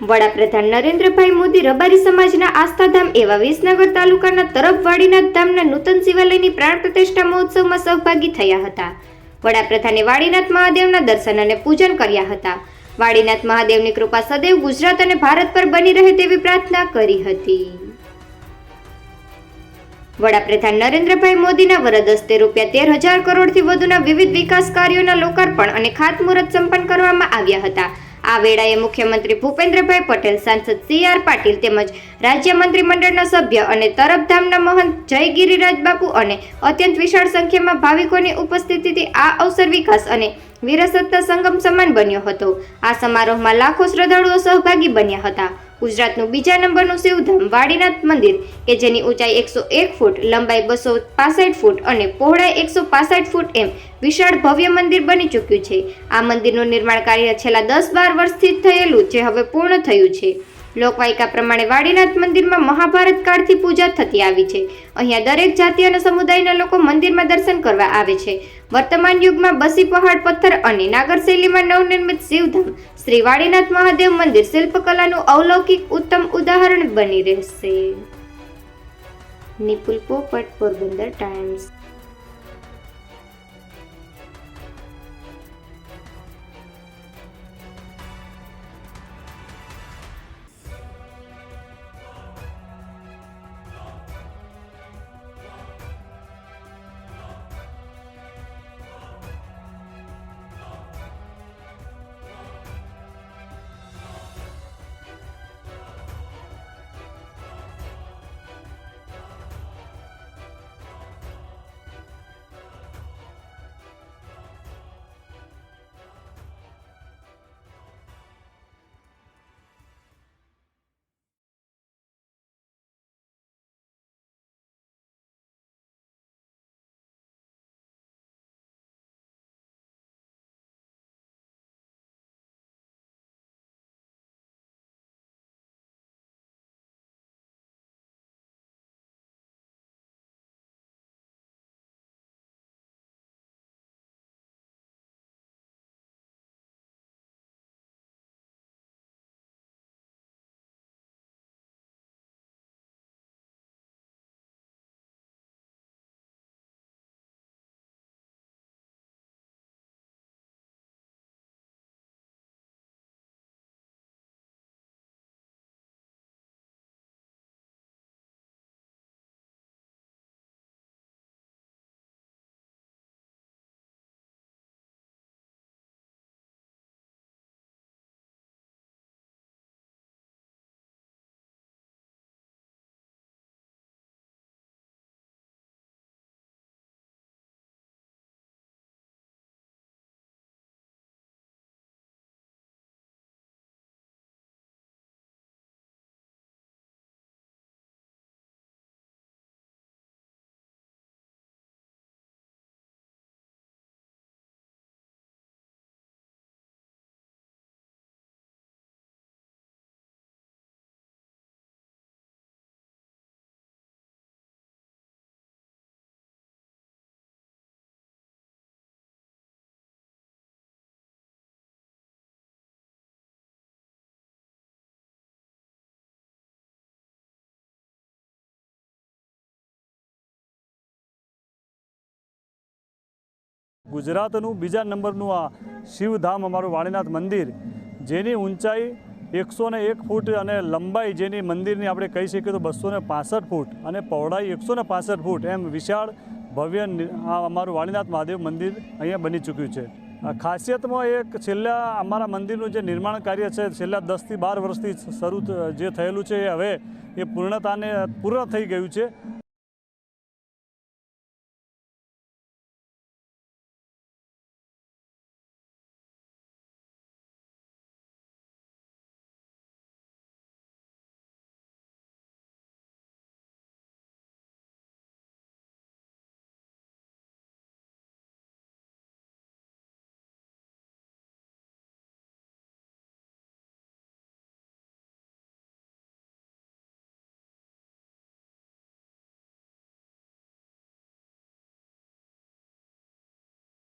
વડાપ્રધાન નરેન્દ્રભાઈ મોદી રબારી સમાજના આસ્થાધામ એવા વિસનગર તાલુકાના તરફવાડીના ધામના નૂતન શિવાલયની પ્રાણ પ્રતિષ્ઠા મહોત્સવમાં સહભાગી થયા હતા. વડાપ્રધાને વાડીનાથ મહાદેવના દર્શન અને પૂજન કર્યા હતા. વાડીનાથ મહાદેવની કૃપા સદૈવ ગુજરાત અને ભારત પર બની રહે તેવી પ્રાર્થના કરી હતી. વડાપ્રધાન નરેન્દ્રભાઈ મોદીના વરદ હસ્તે રૂપિયા તેર હજાર કરોડથી વધુના વિવિધ વિકાસ કાર્યોના લોકાર્પણ અને ખાતમુહૂર્ત સંપન્ન કરવામાં આવ્યા હતા. આ વેળાએ મુખ્યમંત્રી ભૂપેન્દ્રભાઈ પટેલ, સાંસદ સી આર પાટીલ તેમજ રાજ્ય મંત્રીમંડળના સભ્ય અને તરફધામના મહંત જય ગિરિરાજ બાપુ અને અત્યંત વિશાળ સંખ્યામાં ભાવિકોની ઉપસ્થિતિથી આ અવસર વિકાસ અને વિરાસતના સંગમ સમાન બન્યો હતો. આ સમારોહમાં લાખો શ્રદ્ધાળુઓ સહભાગી બન્યા હતા. ગુજરાતનું બીજા નંબરનું શિવધામ વાડીનાથ મંદિર, કે જેની ઊંચાઈ એકસો એક ફૂટ, લંબાઈ બસો પાસઠ ફૂટ અને પહોળાઈ એકસો પાસઠ ફૂટ એમ વિશાળ ભવ્ય મંદિર બની ચૂક્યું છે. આ મંદિરનું નિર્માણ કાર્ય છેલ્લા દસ બાર વર્ષથી થયેલું જે હવે પૂર્ણ થયું છે. લોકવાયકા પ્રમાણે વાડીનાથ મંદિરમાં મહાભારત કાળથી પૂજા થતી આવી છે. અહીંયા દરેક જાતિ અને સમુદાયના લોકો મંદિરમાં દર્શન કરવા આવે છે. વર્તમાન યુગમાં બસી પહાડ, પથ્થર અને નાગર શૈલીમાં નવનિર્મિત શિવધામ શ્રી વાડીનાથ મહાદેવ મંદિર શિલ્પકલાનું અવલૌકિક ઉત્તમ ઉદાહરણ બની રહેશે. નિપુલ પોપટ, પોરબંદર ટાઈમ્સ. ગુજરાતનું બીજા નંબરનું આ શિવધામ અમારું વાણીનાથ મંદિર, જેની ઊંચાઈ એકસો ને એક ફૂટ અને લંબાઈ જેની મંદિરની આપણે કહી શકીએ તો બસો ને પાસઠ ફૂટ અને પહોળાઈ એકસો ને પાસઠ ફૂટ એમ વિશાળ ભવ્ય આ અમારું વાણીનાથ મહાદેવ મંદિર અહીંયા બની ચૂક્યું છે. ખાસિયતમાં એક છેલ્લા અમારા મંદિરનું જે નિર્માણ કાર્ય છે, છેલ્લા દસથી બાર વર્ષથી શરૂ જે થયેલું છે એ હવે એ પૂર્ણતાને પૂર્ણ થઈ ગયું છે.